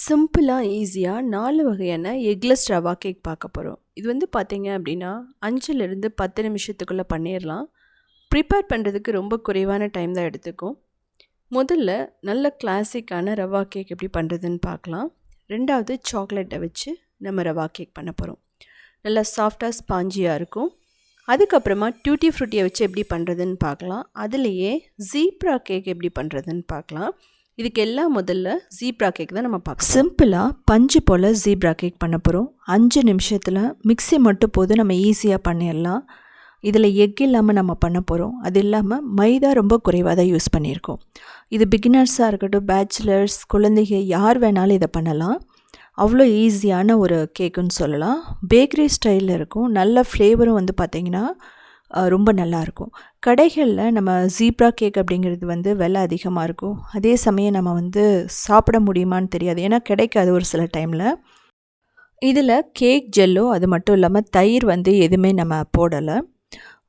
சிம்பிளாக ஈஸியாக நாலு வகையான எக்லெஸ் ரவா கேக் பார்க்க போகிறோம் இது வந்து பார்த்திங்க அப்படின்னா அஞ்சுலேருந்து பத்து நிமிஷத்துக்குள்ளே பண்ணிடலாம் ப்ரிப்பேர் பண்ணுறதுக்கு ரொம்ப குறைவான டைம் தான் எடுத்துக்கும். முதல்ல நல்ல கிளாசிக்கான ரவா கேக் எப்படி பண்ணுறதுன்னு பார்க்கலாம். ரெண்டாவது சாக்லேட்டை வச்சு நம்ம ரவா கேக் பண்ண போகிறோம் நல்லா சாஃப்டாக ஸ்பாஞ்சியாக இருக்கும். அதுக்கப்புறமா டியூட்டி ஃப்ரூட்டியை வச்சு எப்படி பண்ணுறதுன்னு பார்க்கலாம். அதுலேயே ஜீப்ரா கேக் எப்படி பண்ணுறதுன்னு பார்க்கலாம். இதுக்கு எல்லாம் முதல்ல ஜீப்ரா கேக் தான் நம்ம பார்க்கலாம் சிம்பிளாக பஞ்சு போல் ஜீப்ரா கேக் பண்ண போகிறோம் அஞ்சு நிமிஷத்தில் மிக்ஸி மட்டும் போது நம்ம ஈஸியாக பண்ணிடலாம். இதில் எக் இல்லாமல் நம்ம பண்ண போகிறோம் அது இல்லாமல் மைதா ரொம்ப குறைவாக தான் யூஸ் பண்ணியிருக்கோம். இது பிகினர்ஸாக இருக்கட்டும் பேச்சுலர்ஸ் குழந்தைங்க யார் வேணாலும் இதை பண்ணலாம். அவ்வளோ ஈஸியான ஒரு கேக்குன்னு சொல்லலாம். பேக்கரி ஸ்டைலில் இருக்கும். நல்ல ஃப்ளேவரும் வந்து பார்த்திங்கன்னா ரொம்ப நல்லாயிருக்கும் கடைகளில் நம்ம ஜீப்ரா கேக் அப்படிங்கிறது வந்து விலை அதிகமாக இருக்கும். அதே சமயம் நம்ம வந்து சாப்பிட முடியுமான்னு தெரியாது. ஏன்னா கிடைக்காது ஒரு சில டைமில். இதில் கேக் ஜெல்லோ அது மட்டும் இல்லாமல் தயிர் வந்து எதுவுமே நம்ம போடலை.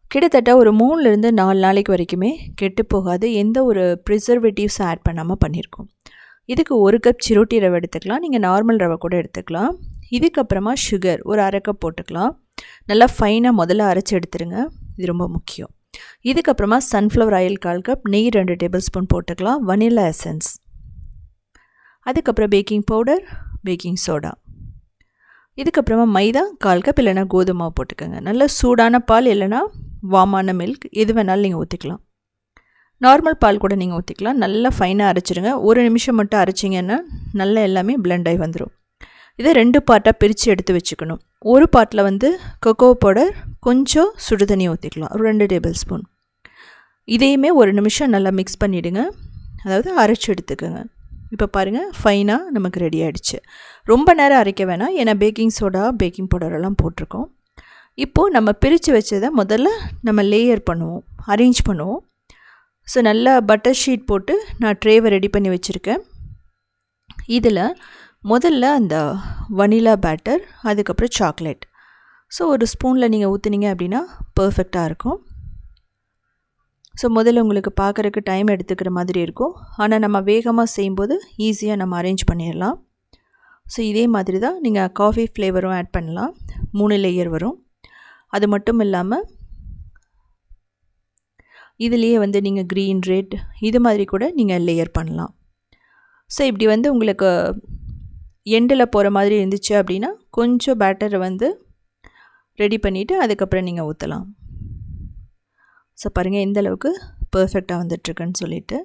கிட்டத்தட்ட ஒரு மூணுலேருந்து நாலு நாளைக்கு வரைக்குமே கெட்டு போகாது. எந்த ஒரு ப்ரிசர்வேட்டிவ்ஸ் ஆட் பண்ணாமல் பண்ணியிருக்கோம் இதுக்கு ஒரு கப் சிரோட்டி ரவை எடுத்துக்கலாம். நீங்கள் நார்மல் ரவை கூட எடுத்துக்கலாம். இதுக்கப்புறமா சுகர் ஒரு அரை கப் போட்டுக்கலாம். நல்லா ஃபைனாக முதல்ல அரைச்சி எடுத்துருங்க. இது ரொம்ப முக்கியம். இதுக்கப்புறமா சன்ஃப்ளவர் ஆயில் கால் கப் நெய் ரெண்டு டேபிள் ஸ்பூன் போட்டுக்கலாம். வனிலா எசன்ஸ் அதுக்கப்புறம் பேக்கிங் பவுடர் பேக்கிங் சோடா இதுக்கப்புறமா மைதா கால் கப் இல்லைனா கோதுமாவை போட்டுக்கோங்க. நல்ல சூடான பால் இல்லைனா வாமான மில்க் எது வேணாலும் நீங்கள் ஊற்றிக்கலாம் நார்மல் பால் கூட நீங்கள் ஊற்றிக்கலாம் நல்லா ஃபைனாக அரைச்சிடுங்க ஒரு நிமிஷம் மட்டும் அரைச்சிங்கன்னா நல்லா எல்லாமே பிளெண்ட் ஆகி வந்துடும் இதை ரெண்டு பார்ட்டாக பிரித்து எடுத்து வச்சுக்கணும். ஒரு பாட்டில் வந்து கொக்கோ பவுடர் கொஞ்சம் சுடு தண்ணி ஊற்றிக்கலாம் ஒரு ரெண்டு டேபிள் ஸ்பூன் இதையுமே ஒரு நிமிஷம் நல்லா மிக்ஸ் பண்ணிவிடுங்க அதாவது அரைச்சி எடுத்துக்கோங்க. இப்போ பாருங்கள் ஃபைனாக நமக்கு ரெடி ஆகிடுச்சு ரொம்ப நேரம் அரைக்க வேணாம். ஏன்னா பேக்கிங் சோடா பேக்கிங் பவுடரெல்லாம் போட்டிருக்கோம். இப்போது நம்ம பிரித்து வச்சதை முதல்ல நம்ம லேயர் பண்ணுவோம். அரேஞ்ச் பண்ணுவோம். ஸோ நல்லா பட்டர் ஷீட் போட்டு நான் ட்ரேவை ரெடி பண்ணி வச்சுருக்கேன். இதில் முதல்ல அந்த வனிலா பேட்டர் அதுக்கப்புறம் சாக்லேட் ஸோ ஒரு ஸ்பூனில் நீங்கள் ஊற்றுனீங்க அப்படின்னா பர்ஃபெக்டாக இருக்கும். ஸோ முதல்ல உங்களுக்கு பார்க்குறக்கு டைம் எடுத்துக்கிற மாதிரி இருக்கும். ஆனால் நம்ம வேகமாக செய்யும்போது ஈஸியாக நம்ம அரேஞ்ச் பண்ணிடலாம். ஸோ இதே மாதிரி தான் நீங்கள் காஃபி ஃப்ளேவரும் ஆட் பண்ணலாம். மூணு லேயர் வரும். அது மட்டும் இல்லாமல் இதுலேயே வந்து நீங்கள் க்ரீன் ரெட் இது மாதிரி கூட நீங்கள் லேயர் பண்ணலாம். ஸோ இப்படி வந்து உங்களுக்கு எண்டில் போகிற மாதிரி இருந்துச்சு அப்படின்னா கொஞ்சம் பேட்டரை வந்து ரெடி பண்ணிவிட்டு அதுக்கப்புறம் நீங்கள் ஊற்றலாம் ஸோ பாருங்கள் எந்த அளவுக்கு பர்ஃபெக்டாக வந்துட்டுருக்குன்னு சொல்லிவிட்டு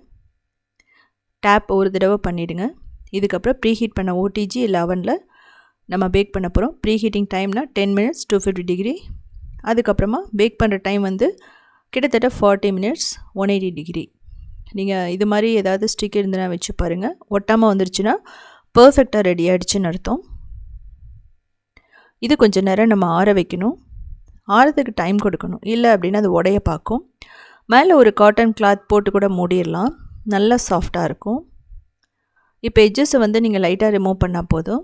டேப் ஒரு தடவை பண்ணிவிடுங்க இதுக்கப்புறம் ப்ரீ ஹீட் பண்ண ஓடிஜி இல்லை அவனில் நம்ம பேக் பண்ண போகிறோம் ப்ரீ ஹீட்டிங் டைம்னா ten minutes two fifty degree அதுக்கப்புறமா பேக் பண்ணுற டைம் வந்து கிட்டத்தட்ட forty minutes one eighty degree நீங்கள் இது மாதிரி ஏதாவது ஸ்டிக் இருந்துன்னா வச்சு பாருங்கள் ஒட்டாமல் வந்துருச்சுன்னா பர்ஃபெக்டாக ரெடி ஆகிடுச்சின்னு அர்த்தம். இது கொஞ்சம் நேரம் நம்ம ஆற வைக்கணும். ஆறதுக்கு டைம் கொடுக்கணும். இல்லை அப்படின்னா அது உடைய பார்க்கும். மேலே ஒரு காட்டன் கிளாத் போட்டு கூட மூடிடலாம். நல்லா சாஃப்டாக இருக்கும். இப்போ எஜ்ஜஸை வந்து நீங்கள் லைட்டாக ரிமூவ் பண்ணால் போதும்.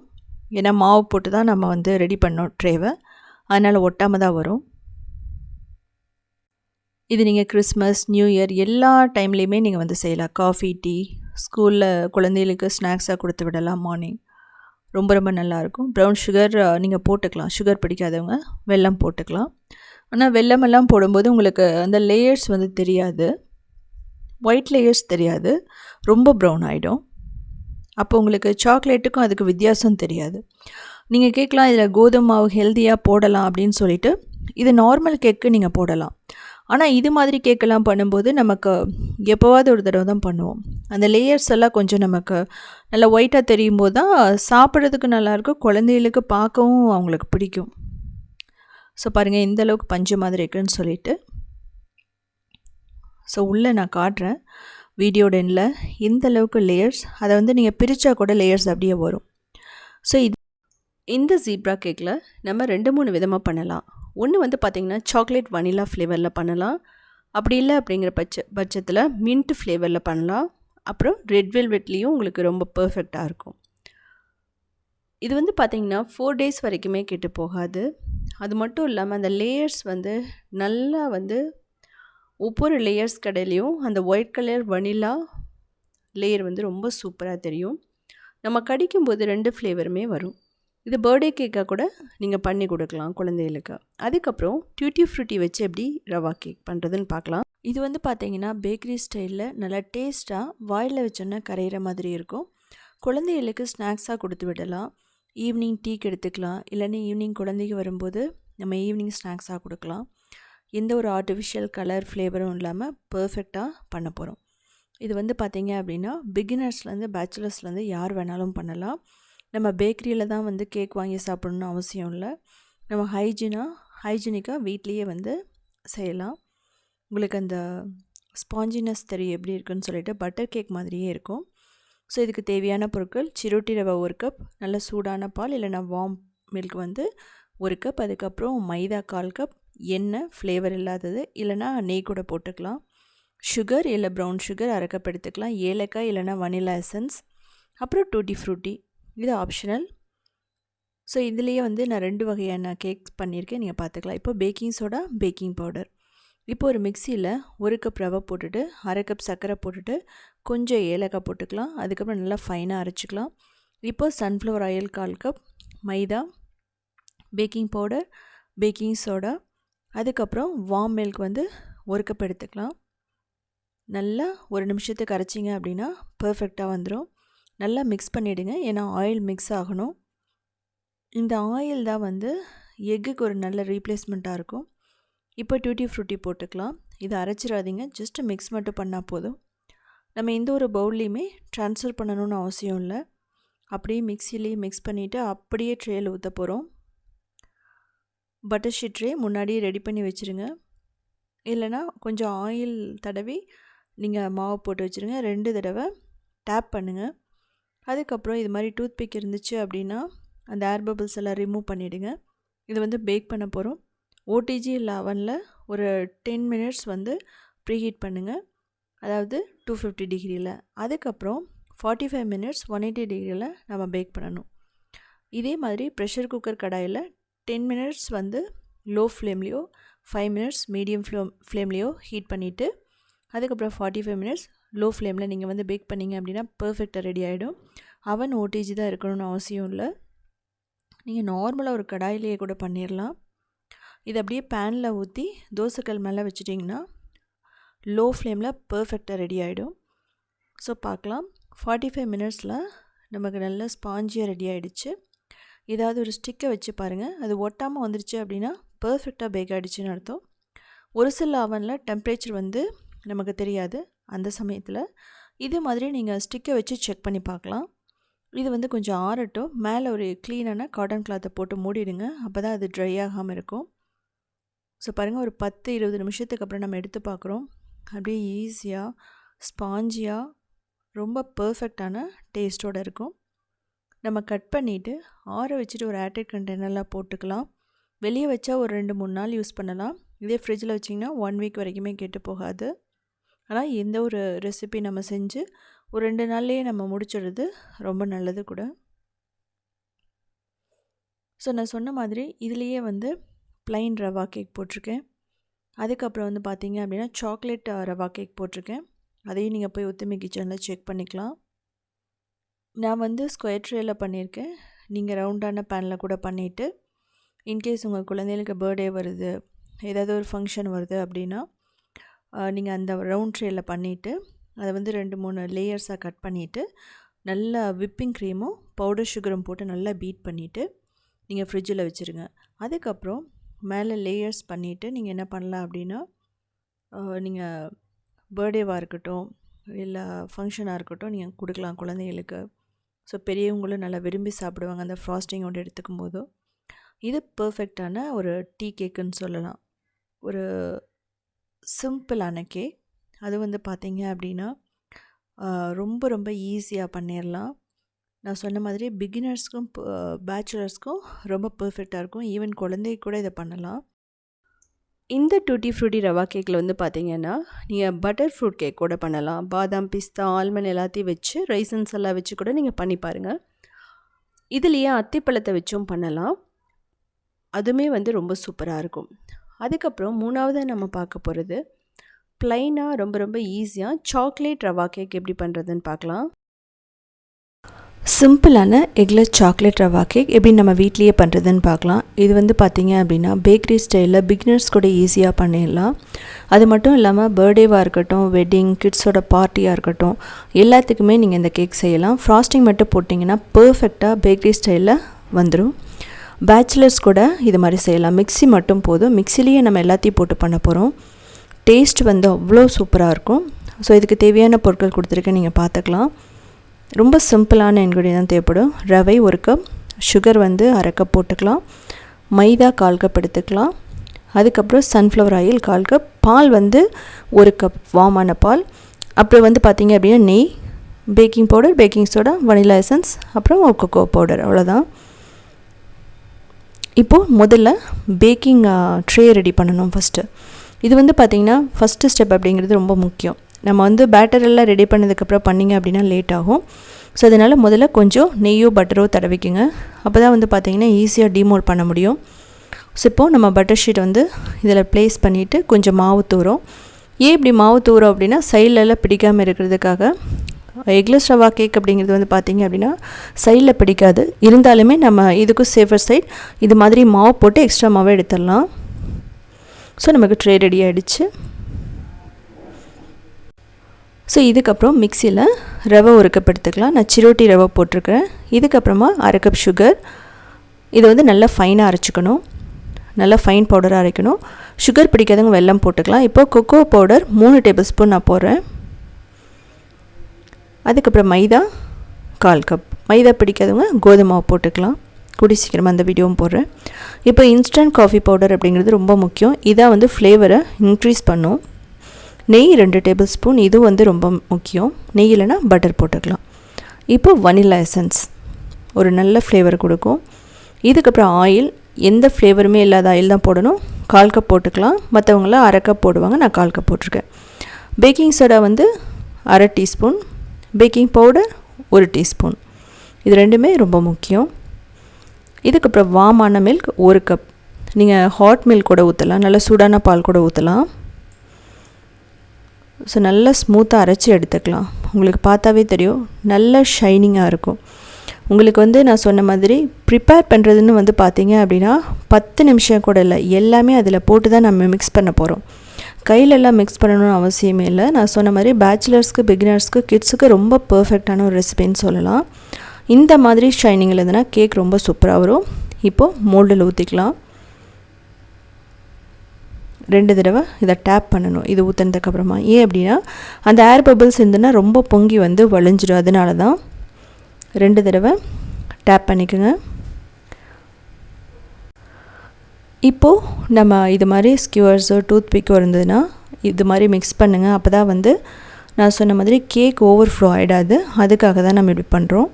ஏன்னா மாவு போட்டு தான் நம்ம வந்து ரெடி பண்ணோம் ட்ரேவை அதனால் ஒட்டாமல் தான் வரும். இது நீங்கள் கிறிஸ்மஸ் நியூ இயர் எல்லா டைம்லேயுமே நீங்கள் வந்து செய்யலாம். காஃபி டீ ஸ்கூலில் குழந்தைகளுக்கு ஸ்நாக்ஸாக கொடுத்து விடலாம் மார்னிங் ரொம்ப ரொம்ப நல்லாயிருக்கும் ப்ரௌன் சுகர் நீங்கள் போட்டுக்கலாம். சுகர் பிடிக்காதவங்க வெல்லம் போட்டுக்கலாம். ஆனால் வெல்லமெல்லாம் போடும்போது உங்களுக்கு அந்த லேயர்ஸ் வந்து தெரியாது. ஒயிட் லேயர்ஸ் தெரியாது. ரொம்ப ப்ரௌன் ஆகிடும் அப்போ உங்களுக்கு சாக்லேட்டுக்கும் அதுக்கு வித்தியாசம் தெரியாது. நீங்கள் கேட்கலாம் இதில் கோதுமை மாவு ஹெல்த்தியாக போடலாம் அப்படின்னு சொல்லிட்டு இது நார்மல் கேக்கு நீங்கள் போடலாம். ஆனால் இது மாதிரி கேக்கெல்லாம் பண்ணும்போது நமக்கு எப்போவாவது ஒரு தடவை தான் பண்ணுவோம். அந்த லேயர்ஸ் எல்லாம் கொஞ்சம் நமக்கு நல்லா ஒயிட்டாக தெரியும் போது தான் சாப்பிட்றதுக்கு நல்லாயிருக்கும் குழந்தைகளுக்கு பார்க்கவும் அவங்களுக்கு பிடிக்கும். ஸோ பாருங்கள் எந்த அளவுக்கு பஞ்சு மாதிரி இருக்குன்னு சொல்லிட்டு. ஸோ உள்ளே நான் காட்டுறேன் வீடியோட எண்ணில் எந்த அளவுக்கு லேயர்ஸ் அதை வந்து நீங்கள் பிரித்தா கூட லேயர்ஸ் அப்படியே வரும். ஸோ இது இந்த ஜீப்ரா கேக்கில் நம்ம ரெண்டு மூணு விதமாக பண்ணலாம். ஒன்று வந்து பார்த்திங்கன்னா சாக்லேட் வனிலா ஃப்ளேவரில் பண்ணலாம். அப்படி இல்லை அப்படிங்கிற பட்ச பட்சத்தில் மின்ட் ஃப்ளேவரில் பண்ணலாம். அப்புறம் ரெட் வெல்வெட்லேயும் உங்களுக்கு ரொம்ப பர்ஃபெக்டாக இருக்கும். இது வந்து பார்த்திங்கன்னா ஃபோர் டேஸ் வரைக்குமே கெட்டு போகாது. அது மட்டும் இல்லாமல் அந்த லேயர்ஸ் வந்து நல்லா வந்து ஒவ்வொரு லேயர்ஸ் கடையிலையும் அந்த ஒயிட் கலர் வனிலா லேயர் வந்து ரொம்ப சூப்பராக தெரியும். நம்ம கடிக்கும்போது ரெண்டு ஃப்ளேவருமே வரும். இது பர்த்டே கேக்காக கூட நீங்கள் பண்ணி கொடுக்கலாம் குழந்தைகளுக்கு. அதுக்கப்புறம் டியூட்டி ஃப்ரூட்டி வச்சு எப்படி ரவா கேக் பண்ணுறதுன்னு பார்க்கலாம். இது வந்து பார்த்தீங்கன்னா பேக்கரி ஸ்டைலில் நல்லா டேஸ்ட்டாக வாயில் வச்சோன்னா கரையிற மாதிரி இருக்கும். குழந்தைகளுக்கு ஸ்நாக்ஸாக கொடுத்து விடலாம். ஈவினிங் டீக்கு எடுத்துக்கலாம். இல்லைன்னா ஈவினிங் குழந்தைக்கு வரும்போது நம்ம ஈவினிங் ஸ்நாக்ஸாக கொடுக்கலாம். எந்த ஒரு ஆர்டிஃபிஷியல் கலர் ஃப்ளேவரும் இல்லாமல் பர்ஃபெக்டாக பண்ண போகிறோம் இது வந்து பார்த்திங்க அப்படின்னா பிகினர்ஸ்லேருந்து பேச்சுலர்ஸ்லேருந்து யார் வேணாலும் பண்ணலாம். நம்ம பேக்கரியில் தான் வந்து கேக் வாங்கி சாப்பிட்ணுன்னு அவசியம் இல்லை. நம்ம ஹைஜீனாக ஹைஜீனிக்காக வீட்லேயே வந்து செய்யலாம். உங்களுக்கு அந்த ஸ்பாஞ்சினஸ் தெரியும் எப்படி இருக்குன்னு சொல்லிட்டு பட்டர் கேக் மாதிரியே இருக்கும். ஸோ இதுக்கு தேவையான பொருட்கள் சிரோட்டி ரவை ஒரு கப் நல்ல சூடான பால் இல்லைனா வார்ம் மில்க் வந்து ஒரு கப் அதுக்கப்புறம் மைதா கால் கப் எண்ணெய் ஃப்ளேவர் இல்லாதது இல்லைனா நெய் கூட போட்டுக்கலாம். சுகர் இல்லை ப்ரௌன் சுகர் அரைக்கப் எடுத்துக்கலாம். ஏலக்காய் இல்லைனா வனிலா எசன்ஸ் அப்புறம் டூட்டி ஃப்ரூட்டி இது ஆப்ஷனல் ஸோ இதுலேயே வந்து நான் ரெண்டு வகையான கேக் பண்ணியிருக்கேன். நீங்கள் பார்த்துக்கலாம். இப்போ பேக்கிங் சோடா பேக்கிங் பவுடர் இப்போ ஒரு மிக்சியில் ஒரு கப் ரவை போட்டுட்டு அரை கப் சர்க்கரை போட்டுட்டு கொஞ்சம் ஏலக்காய் போட்டுக்கலாம். அதுக்கப்புறம் நல்லா ஃபைனாக அரைச்சிக்கலாம். இப்போ சன்ஃப்ளவர் ஆயில் கால் cup maida baking powder baking soda அதுக்கப்புறம் வார்ம் மில்க் வந்து ஒரு கப் எடுத்துக்கலாம். நல்லா ஒரு நிமிஷத்துக்கு அரைச்சிங்க அப்படின்னா பர்ஃபெக்டாக வந்துடும் நல்லா மிக்ஸ் பண்ணிவிடுங்க ஏன்னா ஆயில் மிக்ஸ் ஆகணும். இந்த ஆயில் தான் வந்து எக்குக்கு ஒரு நல்ல ரீப்ளேஸ்மெண்ட்டாக இருக்கும். இப்போ டியூட்டி ஃப்ரூட்டி போட்டுக்கலாம். இதை அரைச்சிடாதீங்க. ஜஸ்ட்டு மிக்ஸ் மட்டும் பண்ணால் போதும். நம்ம எந்த ஒரு பவுல்லையுமே ட்ரான்ஸ்ஃபர் பண்ணணும்னு அவசியம் இல்லை. அப்படியே மிக்சிலேயே மிக்ஸ் பண்ணிவிட்டு அப்படியே ட்ரேயில் ஊற்ற போகிறோம் பட்டர் ஷீட் ட்ரே முன்னாடியே ரெடி பண்ணி வச்சுருங்க. இல்லைனா கொஞ்சம் ஆயில் தடவி நீங்கள் மாவு போட்டு வச்சுருங்க. ரெண்டு தடவை டேப் பண்ணுங்கள் அதுக்கப்புறம் இது மாதிரி டூத் பிக் இருந்துச்சு அப்படின்னா அந்த ஏர் பபிள்ஸ் எல்லாம் ரிமூவ் பண்ணிவிடுங்க இது வந்து பேக் பண்ண போகிறோம் ஓடிஜி லெவனில் ஒரு டென் மினிட்ஸ் வந்து ப்ரீஹீட் பண்ணுங்கள் அதாவது டூ ஃபிஃப்டி டிகிரியில் அதுக்கப்புறம் forty five minutes one eighty டிகிரியில் நம்ம பேக் பண்ணணும். இதே மாதிரி ப்ரெஷர் குக்கர் கடாயில் டென் மினிட்ஸ் வந்து லோ ஃப்ளேம்லேயோ ஃபைவ் மினிட்ஸ் மீடியம் ஃப்ளோ ஃப்ளேம்லேயோ ஹீட் பண்ணிவிட்டு அதுக்கப்புறம் ஃபார்ட்டி ஃபைவ் மினிட்ஸ் லோ ஃப்ளேமில் நீங்கள் வந்து பேக் பண்ணிங்க அப்படின்னா பர்ஃபெக்டாக ரெடி ஆகிடும் அவன் ஓடிஜி தான் இருக்கணும்னு அவசியம் இல்லை. நீங்கள் நார்மலாக ஒரு கடாயிலேயே கூட பண்ணிடலாம் இது அப்படியே பேனில் ஊற்றி தோசைக்கல் மேலே வச்சுட்டிங்கன்னா லோ ஃப்ளேமில் பர்ஃபெக்டாக ரெடி ஆகிடும் ஸோ பார்க்கலாம். ஃபார்ட்டி ஃபைவ் மினிட்ஸில் நமக்கு நல்ல ஸ்பாஞ்சியாக ரெடி ஆகிடுச்சு ஏதாவது ஒரு ஸ்டிக்கை வச்சு பாருங்கள் அது ஒட்டாமல் வந்துருச்சு அப்படின்னா பர்ஃபெக்டாக பேக் ஆகிடுச்சின்னு அர்த்தம். ஒரு சில அவனில் டெம்ப்ரேச்சர் வந்து நமக்கு தெரியாது. அந்த சமயத்தில் இதே மாதிரி நீங்கள் ஸ்டிக்கை வச்சு செக் பண்ணி பார்க்கலாம். இது வந்து கொஞ்சம் ஆறட்டும். மேலே ஒரு க்ளீனான காட்டன் கிளாத்தை போட்டு மூடிடுங்க. அப்போ தான் அது ட்ரை ஆகாமல் இருக்கும். ஸோ பாருங்கள் ஒரு பத்து இருபது நிமிஷத்துக்கு அப்புறம் நம்ம எடுத்து பார்க்குறோம். அப்படியே ஈஸியாக ஸ்பாஞ்சியாக ரொம்ப பர்ஃபெக்டான டேஸ்ட்டோடு இருக்கும். நம்ம கட் பண்ணிவிட்டு ஆற வச்சுட்டு ஒரு ஏர்டைட் கண்டெய்னரில் போட்டுக்கலாம். வெளியே வச்சா ஒரு ரெண்டு மூணு நாள் யூஸ் பண்ணலாம். இதே ஃப்ரிட்ஜில் வச்சிங்கன்னா ஒன் வீக் வரைக்குமே கெட்டு போகாது. ஆனால் எந்த ஒரு ரெசிபி நம்ம செஞ்சு ஒரு ரெண்டு நாள்லேயே நம்ம முடிச்சிடுறது ரொம்ப நல்லது கூட. ஸோ நான் சொன்ன மாதிரி இதுலேயே வந்து ப்ளைன் ரவா கேக் போட்டிருக்கேன். அதுக்கப்புறம் வந்து பார்த்தீங்க அப்படின்னா சாக்லேட் ரவா கேக் போட்டிருக்கேன். அதையும் நீங்கள் போய் ஒத்துமை கிச்சனில் செக் பண்ணிக்கலாம். நான் வந்து ஸ்கொயர் ட்ரேயில் பண்ணியிருக்கேன். நீங்கள் ரவுண்டான பேனில் கூட பண்ணிவிட்டு இன்கேஸ் உங்கள் குழந்தைகளுக்கு பர்த்டே வருது ஏதாவது ஒரு ஃபங்க்ஷன் வருது அப்படின்னா நீங்கள் அந்த ரவுண்ட் ட்ரேயில் பண்ணிவிட்டு அதை வந்து ரெண்டு மூணு லேயர்ஸாக கட் பண்ணிவிட்டு நல்லா விப்பிங் க்ரீமும் பவுடர் சுகரும் போட்டு நல்லா பீட் பண்ணிவிட்டு நீங்கள் ஃப்ரிட்ஜில் வச்சுருங்க. அதுக்கப்புறம் மேலே லேயர்ஸ் பண்ணிவிட்டு நீங்கள் என்ன பண்ணலாம் அப்படின்னா நீங்கள் பர்த்டேவாக இருக்கட்டும் இல்லை ஃபங்க்ஷனாக இருக்கட்டும் நீங்கள் கொடுக்கலாம் குழந்தைங்களுக்கு ஸோ பெரியவங்களும் நல்லா விரும்பி சாப்பிடுவாங்க அந்த ஃப்ராஸ்டிங்கோடு எடுத்துக்கும் போதும். இது பர்ஃபெக்டான ஒரு டீ கேக்குன்னு சொல்லலாம். ஒரு சிம்பிளான கேக். அது வந்து பார்த்திங்க அப்படின்னா ரொம்ப ரொம்ப ஈஸியாக பண்ணிடலாம் நான் சொன்ன மாதிரி பிகினர்ஸ்க்கும் பேச்சுலர்ஸ்க்கும் ரொம்ப பர்ஃபெக்டாக இருக்கும். ஈவன் குழந்தை கூட இதை பண்ணலாம். இந்த டூட்டி ஃப்ரூட்டி ரவா கேக்கில் வந்து பார்த்தீங்கன்னா நீங்கள் பட்டர் ஃப்ரூட் கேக் கூட பண்ணலாம். பாதாம் பிஸ்தா ஆல்மண்ட் எல்லாத்தையும் வச்சு ரைசன்ஸ் எல்லாம் வச்சு கூட நீங்கள் பண்ணி பாருங்கள் இதுலேயே அத்திப்பழத்தை வச்சும் பண்ணலாம். அதுவுமே வந்து ரொம்ப சூப்பராக இருக்கும். அதுக்கப்புறம் மூணாவது நம்ம பார்க்க போகிறது ப்ளைனாக ரொம்ப ரொம்ப ஈஸியாக சாக்லேட் ரவா கேக் எப்படி பண்ணுறதுன்னு பார்க்கலாம். சிம்பிளான எக்லெஸ் சாக்லேட் ரவா கேக் எப்படி நம்ம வீட்லேயே பண்ணுறதுன்னு பார்க்கலாம். இது வந்து பார்த்தீங்க அப்படின்னா பேக்கரி ஸ்டைலில் பிகினர்ஸ் கூட ஈஸியாக பண்ணிடலாம். அது மட்டும் இல்லாமல் பர்த்டேவாக இருக்கட்டும் வெட்டிங் கிட்ஸோட பார்ட்டியாக இருக்கட்டும் எல்லாத்துக்குமே நீங்கள் இந்த கேக் செய்யலாம். ஃப்ராஸ்டிங் மட்டும் போட்டிங்கன்னா பர்ஃபெக்டாக பேக்கரி ஸ்டைலில் வந்துடும் பேச்சுலர்ஸ் கூட இது மாதிரி செய்யலாம். மிக்ஸி மட்டும் போதும். மிக்ஸிலேயே நம்ம எல்லாத்தையும் போட்டு பண்ண போகிறோம் டேஸ்ட் வந்து அவ்வளோ சூப்பராக இருக்கும். ஸோ இதுக்கு தேவையான பொருட்கள் கொடுத்துருக்கேன் நீங்கள் பார்த்துக்கலாம். ரொம்ப சிம்பிளான இன்க்ரீடியன் தான் தேவைப்படும். ரவை ஒரு கப் சுகர் வந்து அரை கப் போட்டுக்கலாம். மைதா கால் கப் எடுத்துக்கலாம். அதுக்கப்புறம் சன்ஃப்ளவர் ஆயில் கால் கப் பால் வந்து ஒரு கப் வார்மான பால். அப்புறம் வந்து பார்த்திங்க அப்படின்னா நெய் baking powder baking soda vanilla essence அப்புறம் கொக்கோ பவுடர் அவ்வளோதான் இப்போது முதல்ல பேக்கிங் ட்ரே ரெடி பண்ணணும் ஃபஸ்ட்டு இது வந்து பார்த்திங்கன்னா ஃபஸ்ட்டு ஸ்டெப் அப்படிங்கிறது ரொம்ப முக்கியம். நம்ம வந்து பேட்டர் எல்லாம் ரெடி பண்ணதுக்கப்புறம் பண்ணிங்க அப்படின்னா லேட் ஆகும். ஸோ அதனால் முதல்ல கொஞ்சம் நெய்யோ பட்டரோ தடவிக்குங்க. அப்போ தான் வந்து பார்த்திங்கன்னா ஈஸியாக டிமோல்ட் பண்ண முடியும். ஸோ இப்போது நம்ம பட்டர் ஷீட் வந்து இதில் ப்ளேஸ் பண்ணிவிட்டு கொஞ்சம் மாவு தூரம் ஏன் இப்படி மாவு தூரம் அப்படின்னா சைட்லலாம் பிடிக்காமல் இருக்கிறதுக்காக எக்லெஸ் ரவா கேக் அப்படிங்கிறது வந்து பார்த்திங்க அப்படின்னா சைடில் பிடிக்காது. இருந்தாலுமே நம்ம இதுக்கும் சேஃபர் சைட் இது மாதிரி மாவு போட்டு எக்ஸ்ட்ரா மாவை எடுத்துடலாம். ஸோ நமக்கு ட்ரே ரெடி ஆகிடுச்சு ஸோ இதுக்கப்புறம் மிக்சியில் ரவை ஒரு கப் எடுத்துக்கலாம் நான் சிரோட்டி ரவை போட்டிருக்கிறேன். இதுக்கப்புறமா அரை கப் சுகர் இதை வந்து நல்லா ஃபைனாக அரைச்சிக்கணும். நல்லா ஃபைன் பவுடராக அரைக்கணும். சுகர் பிடிக்காதவங்க வெல்லம் போட்டுக்கலாம். இப்போ கொக்கோ பவுடர் மூணு டேபிள் ஸ்பூன் நான் போடுறேன். அதுக்கப்புறம் மைதா கால் கப். மைதா பிடிக்காதவங்க கோதுமை போட்டுக்கலாம். கூடி சீக்கிரமாக அந்த வீடியோவும் போடுறேன். இப்போ இன்ஸ்டன்ட் காஃபி பவுடர் அப்படிங்கிறது ரொம்ப முக்கியம். இதாக வந்து ஃப்ளேவரை இன்க்ரீஸ் பண்ணும். நெய் ரெண்டு டேபிள் ஸ்பூன் இதுவும் வந்து ரொம்ப முக்கியம். நெய் இல்லைனா பட்டர் போட்டுக்கலாம். இப்போ வனிலா எசன்ஸ் ஒரு நல்ல ஃப்ளேவர் கொடுக்கும். இதுக்கப்புறம் ஆயில் எந்த ஃப்ளேவருமே இல்லாத ஆயில் தான் போடணும். கால் கப் போட்டுக்கலாம். மற்றவங்களாம் அரை கப் போடுவாங்க. நான் கால் கப் போட்டிருக்கேன். பேக்கிங் சோடா வந்து அரை டீஸ்பூன் பேக்கிங் பவுடர் ஒரு டீஸ்பூன். இது ரெண்டுமே ரொம்ப முக்கியம். இதுக்கப்புறம் வாமான மில்க் ஒரு கப் நீங்கள் ஹாட் மில்க் கூட ஊற்றலாம் நல்லா சூடான பால் கூட ஊற்றலாம் ஸோ நல்லா ஸ்மூத்தாக அரைச்சி எடுத்துக்கலாம். உங்களுக்கு பார்த்தாவே தெரியும் நல்ல ஷைனிங்காக இருக்கும். உங்களுக்கு வந்து நான் சொன்ன மாதிரி ப்ரிப்பேர் பண்ணுறதுன்னு வந்து பார்த்தீங்க அப்படின்னா பத்து நிமிஷம் கூட இல்லை எல்லாமே அதில் போட்டு தான் நம்ம மிக்ஸ் பண்ண போகிறோம் கையிலெல்லாம் மிக்ஸ் பண்ணணும்னு அவசியமே இல்லை. நான் சொன்ன மாதிரி பேச்சுலர்ஸ்க்கு பிகினர்ஸ்க்கு கிட்ஸுக்கு ரொம்ப பர்ஃபெக்டான ஒரு ரெசிபின்னு சொல்லலாம். இந்த மாதிரி ஷைனிங்கில் இருந்ததுன்னா கேக் ரொம்ப சூப்பராக வரும். இப்போது மோல்டில் ஊற்றிக்கலாம் ரெண்டு தடவை இதை டேப் பண்ணணும். இது ஊற்றுனதுக்கப்புறமா ஏன் அப்படின்னா அந்த ஏர் பபிள்ஸ் இருந்துன்னா ரொம்ப பொங்கி வந்து வழிஞ்சிடும். அதனால தான் ரெண்டு தடவை டேப் பண்ணிக்கோங்க. இப்போது நம்ம இது மாதிரி ஸ்கியூவர்ஸோ டூத் பிக்கோ இருந்ததுன்னா இது மாதிரி மிக்ஸ் பண்ணுங்கள் அப்போ தான் வந்து நான் சொன்ன மாதிரி கேக் ஓவர் ஃப்ளோ ஆகிடாது அதுக்காக தான் நம்ம இப்படி பண்ணுறோம்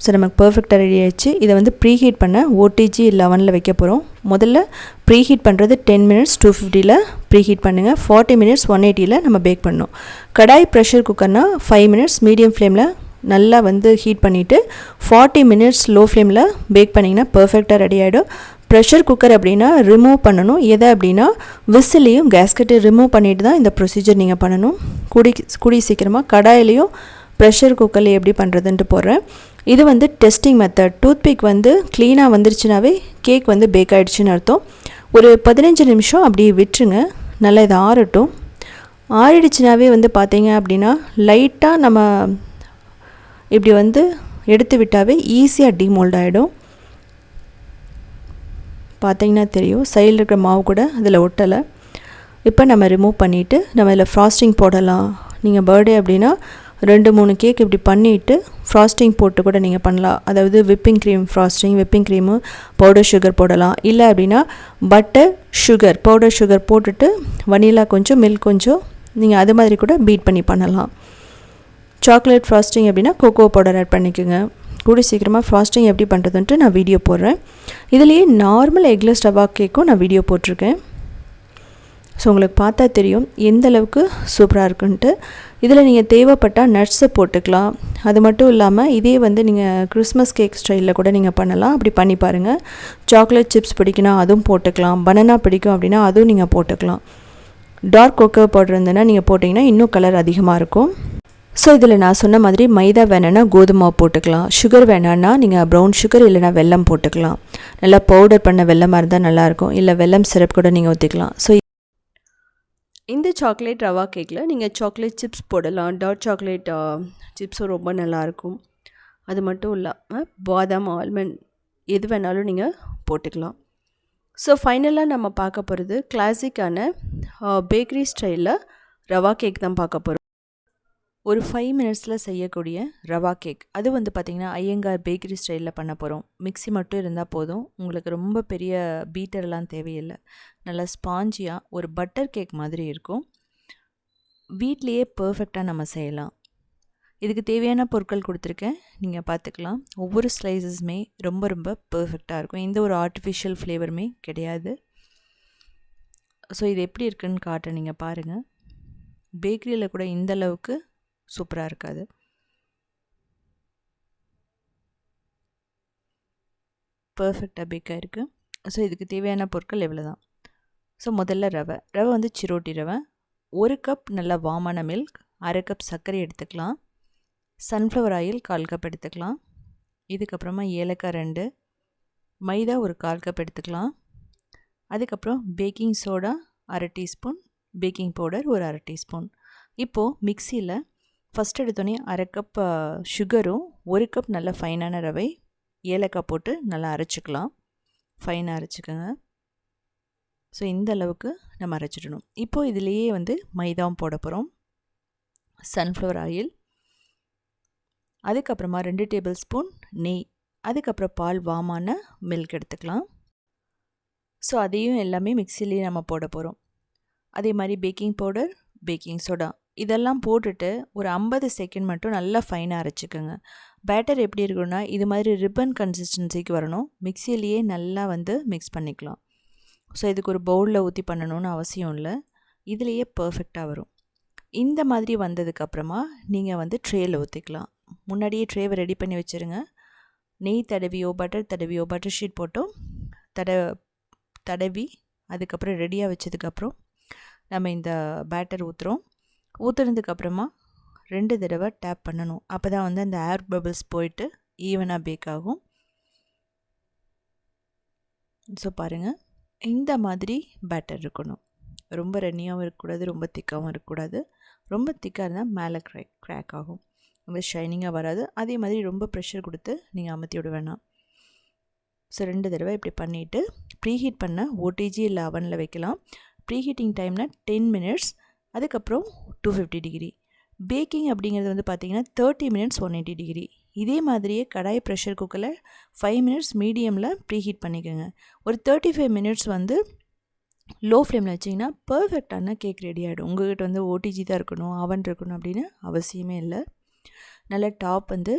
ஸோ நமக்கு பர்ஃபெக்டாக ரெடி ஆகிடுச்சு இதை வந்து ப்ரீ ஹீட் பண்ண ஓடிஜி லெவனில் வைக்க போகிறோம் முதல்ல ப்ரீ ஹீட் பண்ணுறது டென் மினிட்ஸ் டூ ஃபிஃப்டியில் ப்ரீ ஹீட் பண்ணுங்கள் ஃபார்ட்டி மினிட்ஸ் ஒன் எயிட்டியில் நம்ம பேக் பண்ணணும் கடாய் ப்ரெஷர் குக்கர்னால் ஃபைவ் மினிட்ஸ் மீடியம் ஃப்ளேமில் நல்லா வந்து ஹீட் பண்ணிவிட்டு ஃபார்ட்டி மினிட்ஸ் லோ ஃப்ளேமில் பேக் பண்ணிங்கன்னா பர்ஃபெக்டாக ரெடி ஆகிடும் ப்ரெஷர் குக்கர் அப்படின்னா ரிமூவ் பண்ணணும். எதை அப்படின்னா விசிலையும் கேஸ்கெட்டை ரிமூவ் பண்ணிட்டு தான் இந்த ப்ரொசீஜர் நீங்கள் பண்ணணும். குடி குடி சீக்கிரமாக கடாயிலையும் ப்ரெஷர் குக்கரில் எப்படி பண்ணுறதுன்ட்டு போடுறேன். இது வந்து டெஸ்டிங் மெத்தட் டூத்பிக் வந்து க்ளீனாக வந்துருச்சுனாவே கேக் வந்து பேக் ஆகிடுச்சின்னு அர்த்தம். ஒரு பதினஞ்சு நிமிஷம் அப்படியே விட்டுருங்க. நல்லா இதை ஆறட்டும். ஆறிடுச்சுனாவே வந்து பார்த்தீங்க அப்படின்னா லைட்டாக நம்ம இப்படி வந்து எடுத்து விட்டாவே ஈஸியாக டிமோல்ட் ஆகிடும் பார்த்தீங்கன்னா தெரியும் சைடில் இருக்கிற மாவு கூட அதில் ஒட்டலை. இப்போ நம்ம ரிமூவ் பண்ணிவிட்டு நம்ம இதில் ஃப்ராஸ்டிங் போடலாம். நீங்கள் பர்த்டே அப்படின்னா ரெண்டு மூணு கேக் இப்படி பண்ணிவிட்டு ஃப்ராஸ்டிங் போட்டு கூட நீங்கள் பண்ணலாம். அதாவது whipping cream frosting whipping cream powder sugar போடலாம். இல்லை அப்படின்னா பட்டர் சுகர் பவுடர் சுகர் போட்டுட்டு வனிலா கொஞ்சம் மில்க் கொஞ்சம் நீங்கள் அது மாதிரி கூட பீட் பண்ணி பண்ணலாம். சாக்லேட் ஃப்ராஸ்டிங் அப்படின்னா கோகோ பவுடர் ஆட் பண்ணிக்கோங்க. கூடி சீக்கிரமாக ஃப்ராஸ்டிங் எப்படி பண்ணுறதுன்ட்டு நான் வீடியோ போடுறேன். இதுலேயே நார்மல் எக்லெஸ் ரவா கேக்கும் நான் வீடியோ போட்டிருக்கேன். ஸோ உங்களுக்கு பார்த்தா தெரியும் எந்த அளவுக்கு சூப்பராக இருக்குன்ட்டு. இதில் நீங்கள் தேவைப்பட்டால் நட்ஸை போட்டுக்கலாம். அது மட்டும் இல்லாமல் இதே வந்து நீங்கள் கிறிஸ்மஸ் கேக் ஸ்டைலில் கூட நீங்கள் பண்ணலாம். அப்படி பண்ணி பாருங்கள் சாக்லேட் சிப்ஸ் பிடிக்குன்னா அதுவும் போட்டுக்கலாம். பனானா பிடிக்கும் அப்படின்னா அதுவும் நீங்கள் போட்டுக்கலாம். டார்க் கொக்கோ பவுடர் இருந்ததுன்னா நீங்கள் போட்டிங்கன்னா இன்னும் கலர் அதிகமாக இருக்கும். ஸோ இதில் நான் சொன்ன மாதிரி மைதா வேணும்னா கோதுமை போட்டுக்கலாம். சுகர் வேணான்னா நீங்கள் ப்ரௌன் சுகர் இல்லைனா வெல்லம் போட்டுக்கலாம். நல்லா பவுடர் பண்ண வெல்லமாக இருந்தால் நல்லாயிருக்கும். இல்லை வெல்லம் சிரப் கூட நீங்கள் ஊற்றிக்கலாம் ஸோ இந்த சாக்லேட் ரவா கேக்கில் நீங்கள் சாக்லேட் சிப்ஸ் போடலாம். டார்க் சாக்லேட் சிப்ஸும் ரொம்ப நல்லாயிருக்கும். அது மட்டும் இல்லாமல் பாதாம் ஆல்மண்ட் எது வேணாலும் நீங்கள் போட்டுக்கலாம். ஸோ ஃபைனலாக நம்ம பார்க்க போகிறது கிளாசிக்கான பேக்கரி ஸ்டைலில் ரவா கேக் தான் பார்க்க போகிறோம் ஒரு ஃபைவ் மினிட்ஸில் செய்யக்கூடிய ரவா கேக் அது வந்து பார்த்திங்கன்னா ஐயங்கார் பேக்கரி ஸ்டைலில் பண்ண போகிறோம் மிக்ஸி மட்டும் இருந்தால் போதும். உங்களுக்கு ரொம்ப பெரிய பீட்டர்லாம் தேவையில்லை. நல்லா ஸ்பாஞ்சியாக ஒரு பட்டர் கேக் மாதிரி இருக்கும். வீட்லேயே பர்ஃபெக்டாக நம்ம செய்யலாம். இதுக்கு தேவையான பொருட்கள் கொடுத்துருக்கேன். நீங்கள் பார்த்துக்கலாம் ஒவ்வொரு ஸ்லைசஸுமே ரொம்ப ரொம்ப பர்ஃபெக்டாக இருக்கும். எந்த ஒரு ஆர்டிஃபிஷியல் ஃப்ளேவருமே கிடையாது. ஸோ இது எப்படி இருக்குன்னு காட்ட நீங்கள் பாருங்கள் பேக்கரியில் கூட இந்த அளவுக்கு சூப்பராக இருக்காது. பர்ஃபெக்டாக பேக் ஆகிருக்கு ஸோ இதுக்கு தேவையான பொருட்கள் எவ்வளோ தான் ஸோ முதல்ல ரவை. ரவை வந்து சிரோட்டி ரவை. ஒரு கப் நல்லா வாமான மில்க் அரை கப் சர்க்கரை எடுத்துக்கலாம். சன்ஃப்ளவர் ஆயில் கால் கப் எடுத்துக்கலாம். இதுக்கப்புறமா ஏலக்காய் ரெண்டு. மைதா ஒரு கால் கப் எடுத்துக்கலாம். அதுக்கப்புறம் பேக்கிங் சோடா அரை டீஸ்பூன் பேக்கிங் பவுடர் ஒரு அரை டீஸ்பூன் இப்போது மிக்சியில் ஃபஸ்ட் எடுத்தோடனே அரை கப் சுகரும் ஒரு கப் நல்ல ஃபைனான ரவை ஏலக்காய் போட்டு நல்லா அரைச்சிக்கலாம். ஃபைனாக அரைச்சிக்கோங்க. ஸோ இந்த அளவுக்கு நம்ம அரைச்சிடணும். இப்போது இதுலேயே வந்து மைதாவும் போட போகிறோம் சன்ஃப்ளவர் ஆயில் அதுக்கப்புறமா ரெண்டு டேபிள் ஸ்பூன் நெய். அதுக்கப்புறம் பால் வாமான மில்க் எடுத்துக்கலாம். ஸோ அதையும் எல்லாமே மிக்சிலேயே நம்ம போட போகிறோம் அதே மாதிரி பேக்கிங் பவுடர் பேக்கிங் சோடா இதெல்லாம் போட்டுட்டு ஒரு ஐம்பது செகண்ட் மட்டும் நல்லா ஃபைனாக அரைச்சிக்கோங்க. பேட்டர் எப்படி இருக்கணும்னா இது மாதிரி ரிப்பன் கன்சிஸ்டன்சிக்கு வரணும். மிக்சியிலேயே நல்லா வந்து மிக்ஸ் பண்ணிக்கலாம். ஸோ இதுக்கு ஒரு பவுலில் ஊற்றி பண்ணணும்னு அவசியம் இல்லை. இதுலேயே பர்ஃபெக்டாக வரும். இந்த மாதிரி வந்ததுக்கப்புறமா நீங்கள் வந்து ட்ரேயில் ஊற்றிக்கலாம் முன்னாடியே ட்ரேவை ரெடி பண்ணி வச்சுருங்க. நெய் தடவியோ பட்டர் தடவியோ பட்டர் ஷீட் போட்டோ தட தடவி அதுக்கப்புறம் ரெடியாக வச்சதுக்கப்புறம் நம்ம இந்த பேட்டர் ஊற்றுறோம் ஊற்றுனதுக்கப்புறமா ரெண்டு தடவை டேப் பண்ணணும். அப்போ தான் வந்து அந்த ஏர் பபிள்ஸ் போயிட்டு ஈவனாக பேக் ஆகும். ஸோ பாருங்கள் இந்த மாதிரி பேட்டர் இருக்கணும். ரொம்ப ரன்னியாகவும் இருக்கக்கூடாது ரொம்ப திக்காகவும் இருக்கக்கூடாது. ரொம்ப திக்காக இருந்தால் மேலே க்ராக் க்ராக் ஆகும். ரொம்ப ஷைனிங்காக வராது. அதே மாதிரி ரொம்ப ப்ரெஷர் கொடுத்து நீங்கள் அமுத்தி விட வேணாம். ஸோ ரெண்டு தடவை இப்படி பண்ணிவிட்டு ப்ரீஹீட் பண்ண ஓடிஜி இல்லை அவனில் வைக்கலாம். ப்ரீஹீட்டிங் டைம்னால் டென் மினிட்ஸ் அதுக்கப்புறம் டூ ஃபிஃப்டி டிகிரி பேக்கிங் அப்படிங்கிறது வந்து பார்த்திங்கன்னா thirty minutes one eighty degree இதே மாதிரியே கடாய் ப்ரெஷர் குக்கரில் ஃபைவ் மினிட்ஸ் மீடியமில் ப்ரீஹீட் பண்ணிக்கோங்க. ஒரு தேர்ட்டி ஃபைவ் மினிட்ஸ் வந்து லோ ஃப்ளேமில் வச்சிங்கன்னா பர்ஃபெக்டான கேக் ரெடி ஆகிடும் உங்கள்கிட்ட வந்து ஓடிஜி தான் இருக்கணும் அவன் இருக்கணும் அப்படின்னு அவசியமே இல்லை. நல்ல டாப் வந்து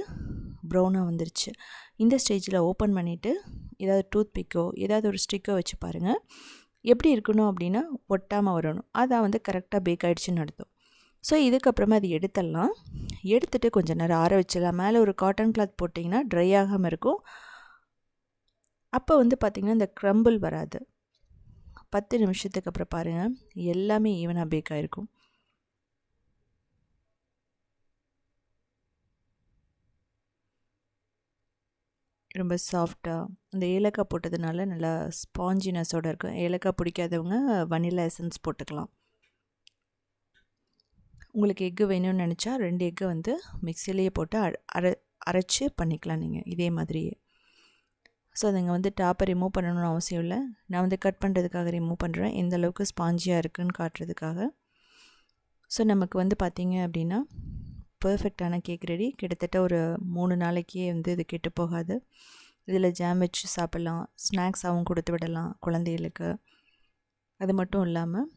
ப்ரௌனாக வந்துருச்சு. இந்த ஸ்டேஜில் ஓப்பன் பண்ணிவிட்டு ஏதாவது டூத் பிக்கோ ஏதாவது ஒரு ஸ்டிக்கோ வச்சு பாருங்கள் எப்படி இருக்கணும் அப்படின்னா ஒட்டாமல் வரணும். அதான் வந்து கரெக்டாக பேக் ஆகிடுச்சின்னு அர்த்தம். ஸோ இதுக்கப்புறமா அது எடுத்துடலாம். எடுத்துகிட்டு கொஞ்சம் நேரம் ஆற வச்சிடலாம். மேலே ஒரு காட்டன் கிளாத் போட்டிங்கன்னா ட்ரை ஆகாமல் இருக்கும். அப்போ வந்து பார்த்திங்கன்னா இந்த க்ரம்பிள் வராது. பத்து நிமிஷத்துக்கு அப்புறம் பாருங்கள் எல்லாமே ஈவனாக பேக் ஆகிருக்கும் ரொம்ப சாஃப்டாக அந்த ஏலக்காய் போட்டதுனால நல்லா ஸ்பாஞ்சினஸோடு இருக்கும். ஏலக்காய் பிடிக்காதவங்க வனிலா எசன்ஸ் போட்டுக்கலாம். உங்களுக்கு எக்கு வேணும்னு நினச்சா ரெண்டு எக்கை வந்து மிக்சிலேயே போட்டு அரை அரைச்சி பண்ணிக்கலாம் நீங்கள் இதே மாதிரியே. ஸோ அதுங்க வந்து டாப்பை ரிமூவ் பண்ணணும்னு அவசியம் இல்லை. நான் வந்து கட் பண்ணுறதுக்காக ரிமூவ் பண்ணுறேன் எந்த அளவுக்கு ஸ்பாஞ்சியாக இருக்குதுன்னு காட்டுறதுக்காக. ஸோ நமக்கு வந்து பார்த்திங்க அப்படின்னா பர்ஃபெக்டான கேக் ரெடி கிட்டத்தட்ட ஒரு மூணு நாளைக்கே வந்து இது கெட்டு போகாது. இதில் ஜாம் வச்சு சாப்பிட்லாம். ஸ்நாக்ஸாகவும் கொடுத்து விடலாம் குழந்தைகளுக்கு. அது மட்டும் இல்லாமல்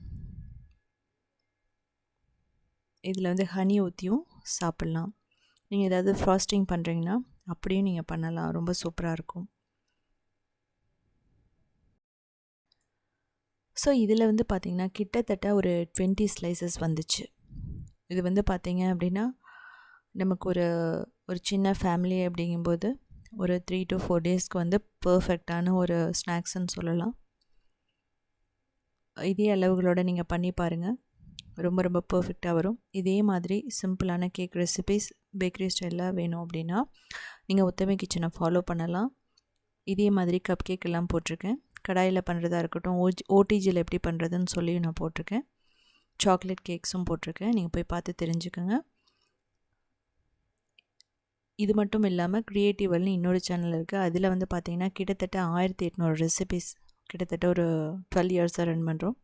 இதில் வந்து ஹனி ஊற்றியும் சாப்பிட்லாம். நீங்கள் ஏதாவது ஃப்ராஸ்டிங் பண்ணுறீங்கன்னா அப்படியும் நீங்கள் பண்ணலாம். ரொம்ப சூப்பராக இருக்கும். ஸோ இதில் வந்து பார்த்திங்கன்னா கிட்டத்தட்ட ஒரு டுவெண்ட்டி ஸ்லைசஸ் வந்துச்சு. இது வந்து பார்த்திங்க அப்படின்னா நமக்கு ஒரு ஒரு சின்ன ஃபேமிலி அப்படிங்கும்போது ஒரு த்ரீ டு ஃபோர் டேஸ்க்கு வந்து பர்ஃபெக்டான ஒரு ஸ்நாக்ஸ்ன்னு சொல்லலாம். இதே அளவுகளோடு நீங்கள் பண்ணி பாருங்கள் ரொம்ப ரொம்ப பர்ஃபெக்டாக வரும். இதே மாதிரி சிம்பிளான கேக் ரெசிபிஸ் பேக்கரி ஸ்டைலில் வேணும் அப்படின்னா நீங்கள் உத்தமை கிச்சனை ஃபாலோ பண்ணலாம். இதே மாதிரி கப் கேக் எல்லாம் போட்டிருக்கேன். கடாயில் பண்ணுறதா இருக்கட்டும் ஓஜ் ஓடிஜியில் எப்படி பண்ணுறதுன்னு சொல்லி நான் போட்டிருக்கேன். சாக்லேட் கேக்ஸும் போட்டிருக்கேன். நீங்கள் போய் பார்த்து தெரிஞ்சுக்கோங்க. இது மட்டும் இல்லாமல் க்ரியேட்டிவல்னு இன்னொரு சேனல் இருக்குது அதில் வந்து பார்த்திங்கன்னா கிட்டத்தட்ட ஆயிரத்தி எட்நூறு ரெசிபிஸ் கிட்டத்தட்ட ஒரு டுவெல் இயர்ஸாக ரன் பண்ணுறோம்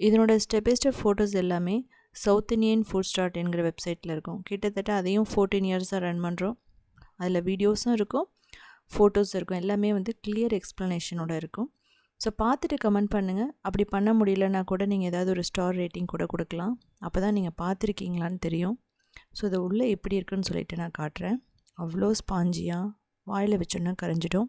இதனோட ஸ்டெப் பை ஸ்டெப் ஃபோட்டோஸ் எல்லாமே சவுத் இண்டியன் ஃபுட் ஸ்டார்ட் என்கிற வெப்சைட்டில் இருக்கும். கிட்டத்தட்ட அதையும் ஃபோர்டீன் இயர்ஸாக ரன் பண்ணுறோம் அதில் வீடியோஸும் இருக்கும் ஃபோட்டோஸ் இருக்கும். எல்லாமே வந்து கிளியர் எக்ஸ்ப்ளனேஷனோட இருக்கும். ஸோ பார்த்துட்டு கமெண்ட் பண்ணுங்கள் அப்படி பண்ண முடியலன்னா கூட நீங்கள் ஏதாவது ஒரு ஸ்டார் ரேட்டிங் கூட கொடுக்கலாம். அப்போ தான் நீங்கள் பார்த்துருக்கீங்களான்னு தெரியும். ஸோ இது உள்ளே எப்படி இருக்குன்னு சொல்லிவிட்டு நான் காட்டுறேன். அவ்வளோ ஸ்பாஞ்சியாக வாயில் வச்சோன்னா கரைஞ்சிடும்.